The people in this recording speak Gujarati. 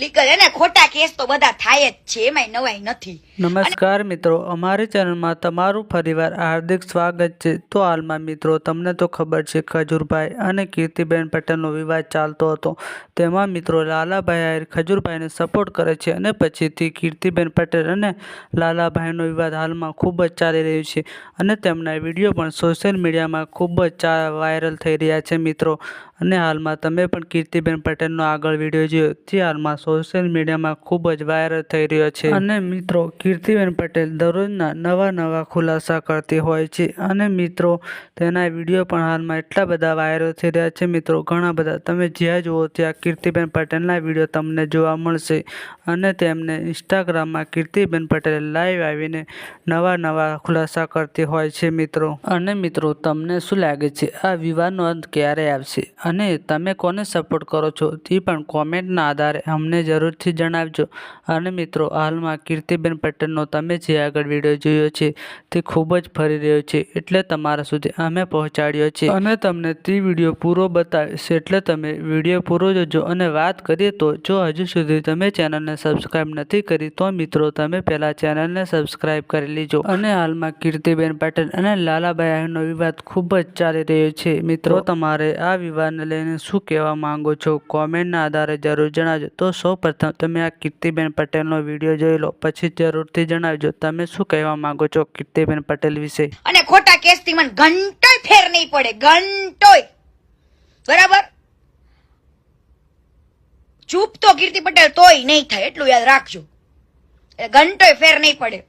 લીગલ એને ખોટા કેસ તો નમસ્કાર મિત્રો, અમારી ચેનલમાં તમારું ફરીવાર હાર્દિક સ્વાગત છે. તો હાલમાં મિત્રો, તમને તો ખબર છે, ખજૂરભાઈ અને કીર્તિબેન પટેલનો વિવાદ ચાલતો હતો. તેમાં મિત્રો લાલાભાઈ આહિર ખજૂરભાઈને સપોર્ટ કરે છે અને પછીથી કીર્તિબેન પટેલ અને લાલાભાઈનો વિવાદ હાલમાં ખૂબ જ ચાલી રહ્યું છે અને તેમના વીડિયો પણ સોશિયલ મીડિયામાં ખૂબ જ વાયરલ થઈ રહ્યા છે મિત્રો. અને હાલમાં તમે પણ કીર્તિબેન પટેલનો આગળ વીડિયો જોયો. જે હાલમાં સોશિયલ મીડિયામાં ખૂબ જ વાયરલ થઈ રહ્યો છે. અને મિત્રો, કીર્તિબેન પટેલ દરરોજના નવા નવા ખુલાસા કરતી હોય છે અને મિત્રો, તેના વીડિયો પણ હાલમાં એટલા બધા વાયરલ થઈ રહ્યા છે. મિત્રો, ઘણા બધા, તમે જ્યાં જુઓ ત્યાં કીર્તિબેન પટેલના વીડિયો તમને જોવા મળશે અને તેમને ઇન્સ્ટાગ્રામમાં કીર્તિબેન પટેલ લાઈવ આવીને નવા નવા ખુલાસા કરતી હોય છે, મિત્રો. અને મિત્રો, તમને શું લાગે છે? આ વિવાદનો અંત ક્યારે આવશે? અને તમે કોને સપોર્ટ કરો છો? તે પણ કોમેન્ટના આધારે અમને જરૂરથી જણાવજો. અને મિત્રો, હાલમાં કીર્તિબેન પટેલનો તમે જે આગળ વીડિયો જોયો છે, તે ખૂબ જ ફરી રહ્યો છે. એટલે તમારા સુધી અમે પહોંચાડ્યો છે. અને તમને તે વીડિયો પૂરો બતાવીશ. એટલે તમે વીડિયો પૂરો જોજો. અને વાત કરીએ તો, જો હજુ સુધી તમે ચેનલને સબસ્ક્રાઈબ નથી કરી, તો મિત્રો, તમે પહેલાં ચેનલને સબસ્ક્રાઈબ કરી લીજો. અને હાલમાં કીર્તિબેન પટેલ અને લાલાભાઈ આહીરનો વિવાદ ખૂબ જ ચાલી રહ્યો છે. મિત્રો, તમારે આ વિવાદને લઈને શું કહેવા માંગો છો? કોમેન્ટના આધારે જરૂર જણાવજો. તો સૌ પ્રથમ તમે આ કીર્તિબેન પટેલનો વીડિયો જોઈ લો. પછી જરૂરથી જણાવજો, તમે શું કહેવા માંગો છો કીર્તિબેન પટેલ વિશે? અને ખોટા કેસથી મને ઘંટોય ફેર નહીં પડે, ઘંટોય. બરાબર? ચૂપ તો કીર્તિ પટેલ તોય નહીં થાય, એટલું યાદ રાખજો. ઘંટોય ફેર નહીં પડે.